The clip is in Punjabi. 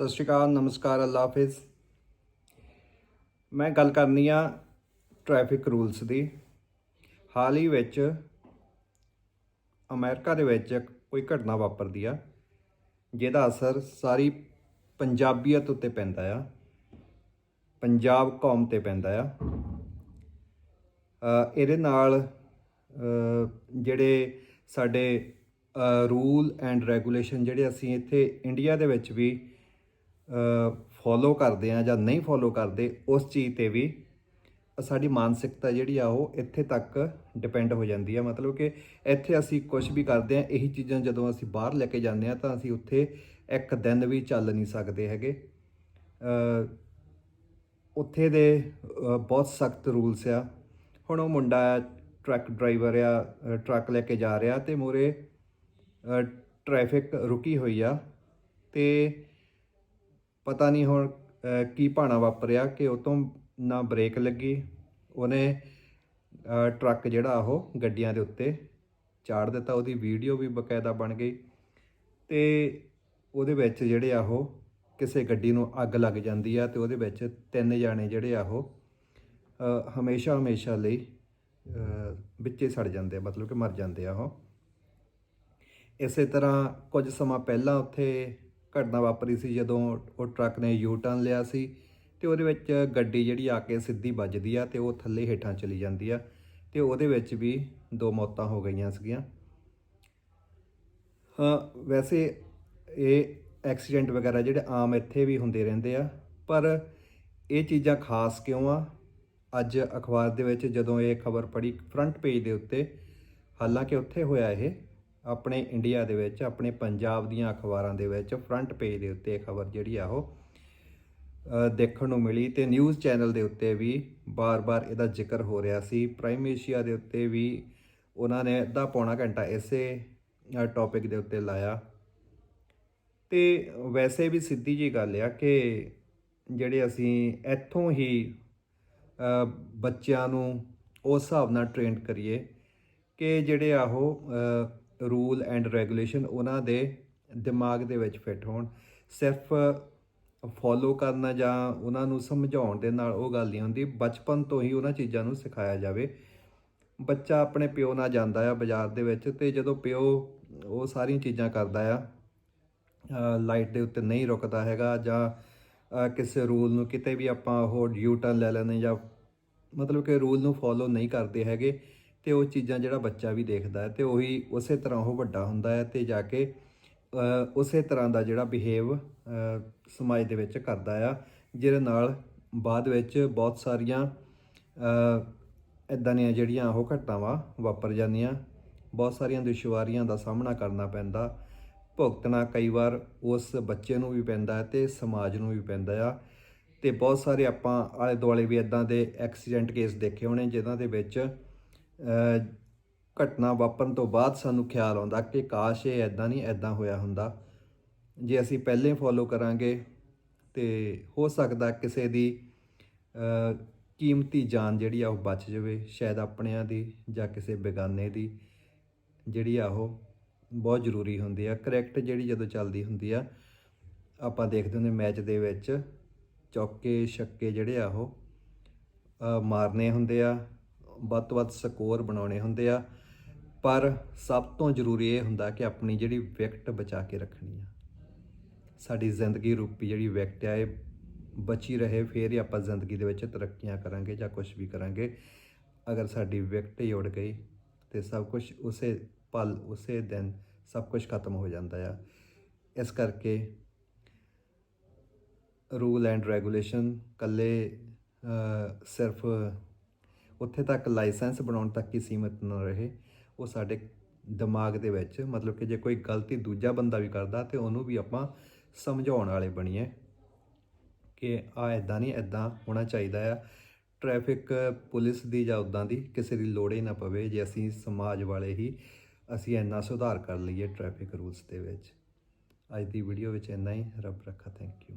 ਸਤਿ ਸ਼੍ਰੀ ਅਕਾਲ, ਨਮਸਕਾਰ, ਅੱਲਾ ਹਾਫਿਜ਼। ਮੈਂ ਗੱਲ ਕਰਨੀ ਆ ਟ੍ਰੈਫਿਕ ਰੂਲਸ ਦੀ। ਹਾਲ ਹੀ ਵਿੱਚ ਅਮਰੀਕਾ ਦੇ ਵਿੱਚ ਇੱਕ ਕੋਈ ਘਟਨਾ ਵਾਪਰਦੀ ਆ, ਜਿਹਦਾ ਅਸਰ ਸਾਰੀ ਪੰਜਾਬੀਅਤ ਉੱਤੇ ਪੈਂਦਾ ਆ, ਪੰਜਾਬ ਕੌਮ ਤੇ ਪੈਂਦਾ ਆ। ਇਹਦੇ ਨਾਲ ਜਿਹੜੇ ਸਾਡੇ ਰੂਲ ਐਂਡ ਰੈਗੂਲੇਸ਼ਨ ਜਿਹੜੇ ਅਸੀਂ ਇੱਥੇ ਇੰਡੀਆ ਦੇ ਵਿੱਚ ਵੀ ਫੋਲੋ ਕਰਦੇ ਆ ਜਾਂ ਨਹੀਂ ਫੋਲੋ ਕਰਦੇ, ਉਸ ਚੀਜ਼ ਤੇ ਵੀ ਸਾਡੀ ਮਾਨਸਿਕਤਾ ਜਿਹੜੀ ਆ ਉਹ ਇੱਥੇ ਤੱਕ ਡਿਪੈਂਡ ਹੋ ਜਾਂਦੀ ਆ। ਮਤਲਬ ਕਿ ਇੱਥੇ ਅਸੀਂ ਕੁਝ ਵੀ ਕਰਦੇ ਆ ਇਹੀ ਚੀਜ਼ਾਂ ਜਦੋਂ ਅਸੀਂ ਬਾਹਰ ਲੈ ਕੇ ਜਾਂਦੇ ਆ ਤਾਂ ਅਸੀਂ ਉੱਥੇ ਇੱਕ ਦਿਨ ਵੀ ਚੱਲ ਨਹੀਂ ਸਕਦੇ ਹੈਗੇ। ਉੱਥੇ ਦੇ ਬਹੁਤ ਸਖਤ ਰੂਲਸ ਆ। ਹੁਣ ਉਹ ਮੁੰਡਾ ਟਰੱਕ ਡਰਾਈਵਰ ਆ ਟਰੱਕ ਲੈ ਕੇ ਜਾ ਰਿਹਾ ਤੇ ਮੂਹਰੇ ਟ੍ਰੈਫਿਕ ਰੁਕੀ ਹੋਈ ਆ ਤੇ ਪਤਾ ਨਹੀਂ ਹੁਣ ਕੀ ਭਾਣਾ ਵਾਪਰਿਆ ਕਿ ਉਹ ਤੋਂ ਨਾ ਬ੍ਰੇਕ ਲੱਗੀ। ਉਹਨੇ ਟਰੱਕ ਜਿਹੜਾ ਉਹ ਗੱਡੀਆਂ ਦੇ ਉੱਤੇ ਚਾੜ ਦਿੱਤਾ। ਉਹਦੀ ਵੀਡੀਓ ਵੀ ਬਕਾਇਦਾ ਬਣ ਗਈ ਤੇ ਉਹਦੇ ਵਿੱਚ ਜਿਹੜੇ ਆ ਉਹ ਕਿਸੇ ਗੱਡੀ ਨੂੰ ਅੱਗ ਲੱਗ ਜਾਂਦੀ ਆ ਤੇ ਉਹਦੇ ਵਿੱਚ ਤਿੰਨ ਜਾਣੇ ਜਿਹੜੇ ਆ ਉਹ ਹਮੇਸ਼ਾ ਹਮੇਸ਼ਾ ਲਈ ਅ, ਵਿੱਚੇ ਸੜ ਜਾਂਦੇ ਆ ਮਤਲਬ ਕਿ ਮਰ ਜਾਂਦੇ ਆ ਉਹ। ਇਸੇ ਤਰ੍ਹਾਂ ਕੁਝ ਸਮਾਂ ਪਹਿਲਾਂ ਉੱਥੇ ਘਟਨਾ ਵਾਪਰੀ ਸੀ ਜਦੋਂ ਉਹ ਟਰੱਕ ਨੇ ਯੂ ਟਰਨ ਲਿਆ ਸੀ ਤੇ ਉਹਦੇ ਵਿੱਚ ਗੱਡੀ ਜਿਹੜੀ ਆ ਕੇ ਸਿੱਧੀ ਵੱਜਦੀ ਆ ਤੇ ਉਹ ਥੱਲੇ ਹੇਠਾਂ ਚਲੀ ਜਾਂਦੀ ਆ ਤੇ ਉਹਦੇ ਵਿੱਚ ਵੀ ਦੋ ਮੌਤਾਂ ਹੋ ਗਈਆਂ ਸੀਗੀਆਂ। ਹਾਂ, ਵੈਸੇ ਇਹ ਐਕਸੀਡੈਂਟ ਵਗੈਰਾ ਜਿਹੜੇ ਆਮ ਇੱਥੇ ਵੀ ਹੁੰਦੇ ਰਹਿੰਦੇ ਆ, ਪਰ ਇਹ ਚੀਜ਼ਾਂ ਖਾਸ ਕਿਉਂ ਆ? ਅੱਜ ਅਖਬਾਰ ਦੇ ਵਿੱਚ ਜਦੋਂ ਇਹ ਖਬਰ ਪੜੀ ਫਰੰਟ ਪੇਜ ਦੇ ਉੱਤੇ, ਹਾਲਾਂਕਿ ਉੱਥੇ ਹੋਇਆ ਇਹ ਆਪਣੇ ਇੰਡੀਆ ਦੇ ਵਿੱਚ, ਆਪਣੇ ਪੰਜਾਬ ਦੀਆਂ ਅਖਬਾਰਾਂ ਦੇ ਵਿੱਚ ਫਰੰਟ ਪੇਜ ਦੇ ਉੱਤੇ ਇਹ ਖਬਰ ਜਿਹੜੀ ਆ ਉਹ ਦੇਖਣ ਨੂੰ ਮਿਲੀ ਤੇ ਨਿਊਜ਼ ਚੈਨਲ ਦੇ ਉੱਤੇ ਵੀ ਬਾਰ-ਬਾਰ ਇਹਦਾ ਜ਼ਿਕਰ ਹੋ ਰਿਹਾ ਸੀ। ਪ੍ਰਾਈਮ ਏਸ਼ੀਆ ਦੇ ਉੱਤੇ ਵੀ ਉਹਨਾਂ ਨੇ ਅੱਧਾ ਪੌਣਾ ਘੰਟਾ ਇਸੇ ਟੌਪਿਕ ਦੇ ਉੱਤੇ ਲਾਇਆ। ਤੇ ਵੈਸੇ ਵੀ ਸਿੱਧੀ ਜੀ ਗੱਲ ਆ ਕਿ ਜਿਹੜੇ ਅਸੀਂ ਇੱਥੋਂ ਹੀ ਬੱਚਿਆਂ ਨੂੰ ਉਸ ਹਿਸਾਬ ਨਾਲ ਟ੍ਰੇਨ ਕਰੀਏ ਕਿ ਜਿਹੜੇ ਆਹੋ ਰੂਲ ਐਂਡ ਰੈਗੂਲੇਸ਼ਨ ਉਹਨਾਂ ਦੇ ਦਿਮਾਗ ਦੇ ਵਿੱਚ ਫਿੱਟ ਹੋਣ। ਸਿਰਫ ਫੋਲੋ ਕਰਨਾ ਜਾਂ ਉਹਨਾਂ ਨੂੰ ਸਮਝਾਉਣ ਦੇ ਨਾਲ ਉਹ ਗੱਲ ਨਹੀਂ ਹੁੰਦੀ। ਬਚਪਨ ਤੋਂ ਹੀ ਉਹਨਾਂ ਚੀਜ਼ਾਂ ਨੂੰ ਸਿਖਾਇਆ ਜਾਵੇ। ਬੱਚਾ ਆਪਣੇ ਪਿਓ ਨਾਲ ਜਾਂਦਾ ਆ ਬਾਜ਼ਾਰ ਦੇ ਵਿੱਚ ਤੇ ਜਦੋਂ ਪਿਓ ਉਹ ਸਾਰੀਆਂ ਚੀਜ਼ਾਂ ਕਰਦਾ ਆ ਲਾਈਟ ਦੇ ਉੱਤੇ ਨਹੀਂ ਰੁਕਦਾ ਹੈਗਾ ਜਾਂ ਕਿਸੇ ਰੂਲ ਨੂੰ ਕਿਤੇ ਵੀ ਆਪਾਂ ਉਹ ਯੂ ਟਰਨ ਲੈ ਲੈਂਦੇ ਜਾਂ ਮਤਲਬ ਕਿ ਰੂਲ ਨੂੰ ਫੋਲੋ ਨਹੀਂ ਕਰਦੇ ਹੈਗੇ। ਤੇ ਉਹ ਚੀਜ਼ਾਂ ਜਿਹੜਾ ਬੱਚਾ ਵੀ ਦੇਖਦਾ ਹੈ ਤੇ ਉਹੀ ਉਸੇ ਤਰ੍ਹਾਂ ਉਹ ਵੱਡਾ ਹੁੰਦਾ ਹੈ ਤੇ ਜਾ ਕੇ ਉਸੇ ਤਰ੍ਹਾਂ ਦਾ ਜਿਹੜਾ ਬਿਹੇਵ ਸਮਾਜ ਦੇ ਵਿੱਚ ਕਰਦਾ ਆ, ਜਿਹਦੇ ਨਾਲ ਬਾਅਦ ਵਿੱਚ ਬਹੁਤ ਸਾਰੀਆਂ ਇਦਾਂ ਦੀਆਂ ਜਿਹੜੀਆਂ ਉਹ ਘਟਨਾਵਾਂ ਵਾਪਰ ਜਾਂਦੀਆਂ, ਬਹੁਤ ਸਾਰੀਆਂ ਦੁਸ਼ਵਾਰੀਆਂ ਦਾ ਸਾਹਮਣਾ ਕਰਨਾ ਪੈਂਦਾ, ਭੁਗਤਣਾ ਕਈ ਵਾਰ ਉਸ ਬੱਚੇ ਨੂੰ ਵੀ ਪੈਂਦਾ ਹੈ ਤੇ ਸਮਾਜ ਨੂੰ ਵੀ ਪੈਂਦਾ ਆ, ਤੇ ਬਹੁਤ ਸਾਰੇ ਆਪਾਂ ਆਲੇ ਦੁਆਲੇ ਵੀ ਇਦਾਂ ਦੇ ਐਕਸੀਡੈਂਟ ਕੇਸ ਦੇਖੇ ਹੋਣੇ ਜਿਨ੍ਹਾਂ ਦੇ ਵਿੱਚ ਘਟਨਾ ਵਾਪਰਨ ਤੋਂ ਬਾਅਦ ਸਾਨੂੰ ਖਿਆਲ ਆਉਂਦਾ ਕਿ ਕਾਸ਼ ਇਹ ਇਦਾਂ ਨਹੀਂ ਇਦਾਂ ਹੋਇਆ ਹੁੰਦਾ। ਜੇ ਅਸੀਂ ਪਹਿਲੇ ਫੋਲੋ ਕਰਾਂਗੇ ਤੇ ਹੋ ਸਕਦਾ ਕਿਸੇ ਦੀ ਕੀਮਤੀ ਜਾਨ ਜਿਹੜੀ ਆ ਉਹ ਬਚ ਜਾਵੇ, ਸ਼ਾਇਦ ਆਪਣਿਆਂ ਦੀ ਜਾਂ ਕਿਸੇ ਬੇਗਾਨੇ ਦੀ। ਜਿਹੜੀ ਆ ਉਹ ਬਹੁਤ ਜ਼ਰੂਰੀ ਹੁੰਦੀ ਆ। ਕਰੈਕਟ ਜਿਹੜੀ ਜਦੋਂ ਚੱਲਦੀ ਹੁੰਦੀ ਆ, ਆਪਾਂ ਦੇਖਦੇ ਹੁੰਦੇ ਮੈਚ ਦੇ ਵਿੱਚ ਚੌਕੇ ਛੱਕੇ ਜਿਹੜੇ ਆ ਉਹ ਮਾਰਨੇ ਹੁੰਦੇ ਆ। ਵੱਧ ਤੋਂ ਵੱਧ ਸਕੋਰ ਬਣਾਉਣੇ ਹੁੰਦੇ ਆ। ਪਰ ਸਭ ਤੋਂ ਜ਼ਰੂਰੀ ਇਹ ਹੁੰਦਾ ਕਿ ਆਪਣੀ ਜਿਹੜੀ ਵਿਕਟ ਬਚਾ ਕੇ ਰੱਖਣੀ ਆ। ਸਾਡੀ ਜ਼ਿੰਦਗੀ ਰੂਪੀ ਜਿਹੜੀ ਵਿਕਟ ਆ, ਇਹ ਬਚੀ ਰਹੇ, ਫੇਰ ਹੀ ਆਪਾਂ ਜ਼ਿੰਦਗੀ ਦੇ ਵਿੱਚ ਤਰੱਕੀਆਂ ਕਰਾਂਗੇ ਜਾਂ ਕੁਝ ਵੀ ਕਰਾਂਗੇ। ਅਗਰ ਸਾਡੀ ਵਿਕਟ ਹੀ ਉੜ ਗਈ, ਤੇ ਸਭ ਕੁਝ ਉਸੇ ਪਲ, ਉਸੇ ਦਿਨ ਸਭ ਕੁਝ ਖਤਮ ਹੋ ਜਾਂਦਾ ਆ। ਇਸ ਕਰਕੇ ਰੂਲ ਐਂਡ ਰੈਗੂਲੇਸ਼ਨ ਕੱਲੇ ਸਿਰਫ ਉੱਥੇ ਤੱਕ ਲਾਇਸੈਂਸ ਬਣਾਉਣ ਤੱਕ ਹੀ ਸੀਮਿਤ ਨਾ ਰਹੇ। ਉਹ ਸਾਡੇ ਦਿਮਾਗ ਦੇ ਵਿੱਚ, ਮਤਲਬ ਕਿ ਜੇ ਕੋਈ ਗਲਤੀ ਦੂਜਾ ਬੰਦਾ ਵੀ ਕਰਦਾ ਤੇ ਉਹਨੂੰ ਵੀ ਆਪਾਂ ਸਮਝਾਉਣ ਵਾਲੇ ਬਣੀਏ ਕਿ ਆ ਇਦਾਂ ਨਹੀਂ ਇਦਾਂ ਹੋਣਾ ਚਾਹੀਦਾ ਆ। ਟ੍ਰੈਫਿਕ, ਪੁਲਿਸ ਦੀ ਜਾਂ ਉਦਾਂ ਦੀ ਕਿਸੇ ਦੀ ਲੋੜ ਹੀ ਨਾ ਪਵੇ, ਜੇ ਅਸੀਂ ਸਮਾਜ ਵਾਲੇ ਹੀ ਅਸੀਂ ਇੰਨਾ ਸੁਧਾਰ ਕਰ ਲਈਏ ਟ੍ਰੈਫਿਕ ਰੂਲਸ ਦੇ ਵਿੱਚ। ਅੱਜ ਦੀ ਵੀਡੀਓ ਵਿੱਚ ਇੰਨਾ ਹੀ। ਰੱਬ ਰੱਖਾ ਥੈਂਕ ਯੂ